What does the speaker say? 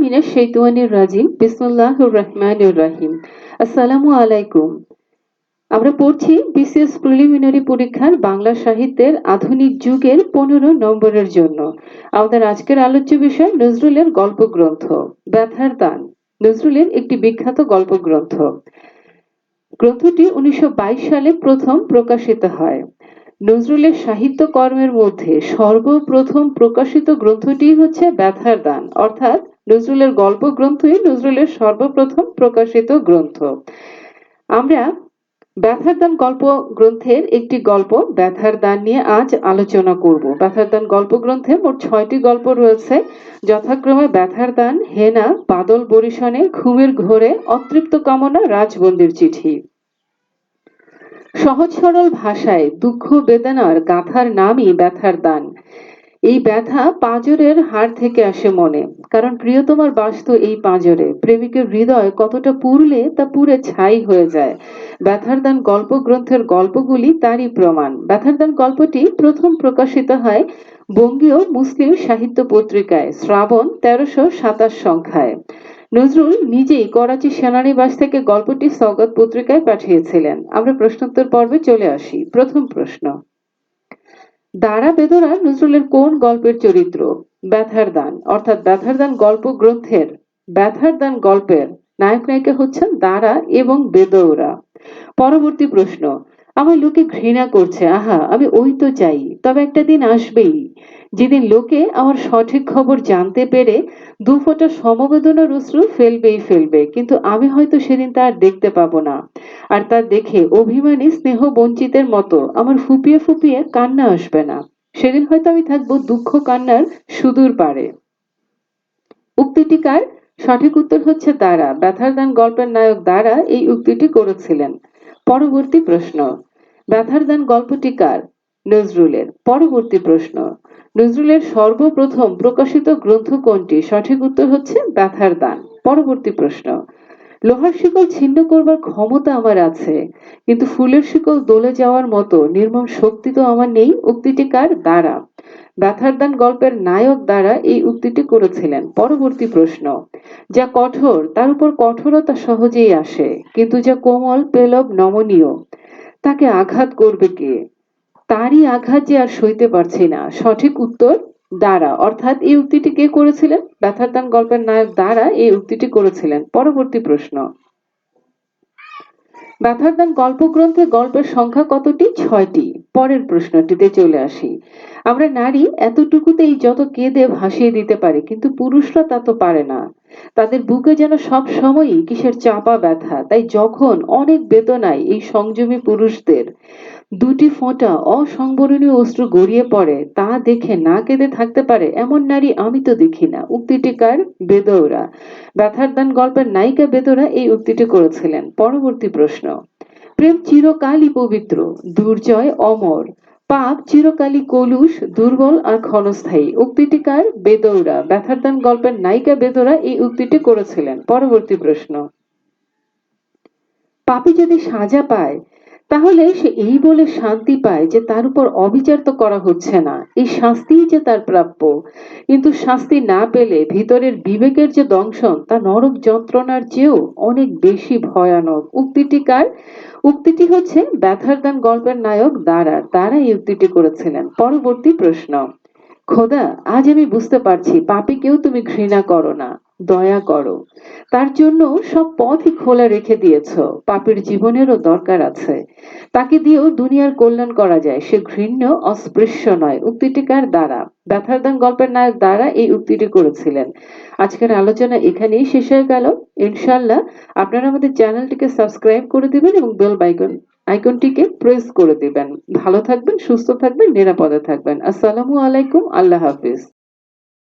মিনাশ রাজিম। রহমানির রহিম। আসসালামু আলাইকুম। আমরা পড়ছি বিসিএস প্রিলিমিনারি পরীক্ষার বাংলা সাহিত্যের আধুনিক যুগের পনেরো নম্বরের জন্য। আমাদের আজকের আলোচ্য বিষয় নজরুলের গল্প গ্রন্থ ব্যথার দান। নজরুলের একটি বিখ্যাত গল্প গ্রন্থ গ্রন্থটি উনিশশো বাইশ সালে প্রথম প্রকাশিত হয়। নজরুলের সাহিত্য কর্মের মধ্যে সর্বপ্রথম প্রকাশিত গ্রন্থটি হচ্ছে ব্যথার দান। অর্থাৎ নজরুলের গল্প গ্রন্থই নজরুলের সর্বপ্রথম প্রকাশিত গ্রন্থ। আমরা ব্যথার দান গল্প গ্রন্থের একটি গল্প ব্যথার দান নিয়ে আজ আলোচনা করব। ব্যথার দান গল্প গ্রন্থে মোট ছয়টি গল্প রয়েছে। যথাক্রমে ব্যথার দান, হেনা বাদল বরিশনে ঘুমের ঘোরে, অতৃপ্ত কামনা রাজবন্দির চিঠি। সহজ সরল ভাষায় দুঃখ বেদনার গাথার নামই ব্যথার দান। এই ব্যথা পাঁজরের হাড় থেকে আসে মনে, কারণ প্রিয়তমার বাস্তু এই পাঁজরে। প্রেমিকের হৃদয় কতটা পুরলে তা পুরে ছাই হয়ে যায়। ব্যথার দান গল্প গ্রন্থের গল্পগুলি তারই প্রমাণ। ব্যথার দান গল্পটি প্রথম প্রকাশিত হয় বঙ্গীয় মুসলিম সাহিত্য পত্রিকায়, শ্রাবণ তেরোশো সাতাশ সংখ্যায়। নজরুল নিজেই করাচি সেনানিবাস থেকে গল্পটি সৌগত পত্রিকায় পাঠিয়েছিলেন। আমরা প্রশ্নোত্তর পর্বে চলে আসি। প্রথম প্রশ্ন। দারা বেদনা নজরুলের কোন গল্পের চরিত্র? ব্যথার দান। অর্থাৎ ব্যথার দান গল্প গ্রন্থের, ব্যথার দান গল্পের নায়ক নায়িকা হচ্ছেন দারা এবং বেদৌরা। পরবর্তী প্রশ্ন। আমার লোকে ঘৃণা করছে। আহা, আমি ওই তো চাই। তবে একটা দিন আসবেই। যেদিন লোকে আমার সঠিক খবর জানতে পেরে দু ফোঁটা সমবেদনার অশ্রু ফেলবেই ফেলবে, কিন্তু আমি হয়তো সেদিন তার দেখতে পাবো না। আর তা দেখে অভিমানী স্নেহ বঞ্চিতের মতো আমার ফুপিয়ে ফুপিয়ে কান্না আসবে না। সেদিন হয়তো আমি থাকব দুঃখ কান্নার সুদূর পারে। উক্তিটিকার সঠিক উত্তর হচ্ছে দ্বারা। ব্যথার দান গল্পের নায়ক দ্বারা এই উক্তিটি করেছিলেন। পরবর্তী প্রশ্ন। ব্যথার দান গল্পটি কার? নজরুলের। পরবর্তী প্রশ্ন, নজরুলের সর্বপ্রথম প্রকাশিত গ্রন্থ কোনটি? সঠিক উত্তর হচ্ছে ব্যথার দান। পরবর্তী প্রশ্ন, লোহার শিকল ছিন্ন করবার ক্ষমতা আমার আছে, কিন্তু ফুলের শিকল দলে যাওয়ার মতো নির্মম শক্তি তো আমার নেই, উক্তিটি কার? দ্বারা ব্যথার দান গল্পের নায়ক দ্বারা এই উক্তিটি করেছিলেন। পরবর্তী প্রশ্ন, যা কঠোর, তার উপর কঠোরতা সহজেই আসে, কিন্তু যা কোমল, পেলব, নমনীয়, তাকে আঘাত করবে কে? তারই আঘাত যে আর সইতে পারছি না। সঠিক উত্তর দ্বারা অর্থাৎ এই উক্তিটি কে করেছিলেন? ব্যথার দান গল্পের নায়ক দ্বারা এই উক্তিটি করেছিলেন। পরবর্তী প্রশ্ন। ব্যথার দান গল্প গ্রন্থে গল্পের সংখ্যা কতটি? ছয়টি। পরের প্রশ্নটিতে চলে আসি। আমরা নারী এতটুকুতেই যত কেঁদে ভাসিয়ে দিতে পারি, কিন্তু পুরুষরা তা তো পারে না। তাদের বুকে যেন সব সময়ই কিসের চাপা ব্যথা, তাই যখন অনেক বেদনায় এই সংযমী পুরুষদের দুটি ফোঁটা অসংবরণীয় অস্ত্র গড়িয়ে পড়ে, তা দেখে না কেঁদে থাকতে পারে এমন নারী আমি তো দেখি না। উক্তিটি কার বেদৌরা, ব্যথার দান গল্পের নায়িকা বেদৌরা এই উক্তিটি করেছিলেন। পরবর্তী প্রশ্ন, প্রেম চিরকালই পবিত্র, দুর্জয় অমর পাপ চিরকালই কলুষ, দুর্বল আর ক্ষণস্থায়ী। উক্তিটিকার বেদৌরা ব্যথার দান গল্পের নায়িকা বেদৌরা এই উক্তিটি করেছিলেন। পরবর্তী প্রশ্ন। পাপি যদি সাজা পায় তাহলে সে এই বলে শান্তি পায় যে তার উপর অবিচার তো করা হচ্ছে না। এই শাস্তিই যে তার প্রাপ্য। কিন্তু শাস্তি না পেলে ভিতরের বিবেকের যে দংশন, তা নরক যন্ত্রণার চেয়েও অনেক বেশি ভয়ানক। উক্তিটি কার? উক্তিটি হচ্ছে ব্যথার দান গল্পের নায়ক দ্বারা তারা এই উক্তিটি করেছিলেন। পরবর্তী প্রশ্ন। খোদা, আজ আমি বুঝতে পারছি, পাপিকেও তুমি ঘৃণা করো না। দয়া করো। তার জন্য সব পথই খোলা রেখে দিয়েছ। পাপের জীবনেরও দরকার আছে। তাকে দিয়েও দুনিয়ার কল্যাণ করা যায়। সে ঘৃণ্য, অস্পৃশ্য নয়। উক্তিটিকার দ্বারা? ব্যথার দান গল্পের নায়ক দ্বারা এই উক্তিটি করেছিলেন। আজকের আলোচনা এখানেই শেষ হয়ে গেল। ইনশাল্লাহ আপনারা আমাদের চ্যানেলটিকে সাবস্ক্রাইব করে দিবেন এবং বেল বাইকন, আইকনটিকে প্রেস করে দিবেন। ভালো থাকবেন, সুস্থ থাকবেন, নিরাপদে থাকবেন। আসসালামু আলাইকুম। আল্লাহ হাফিজ।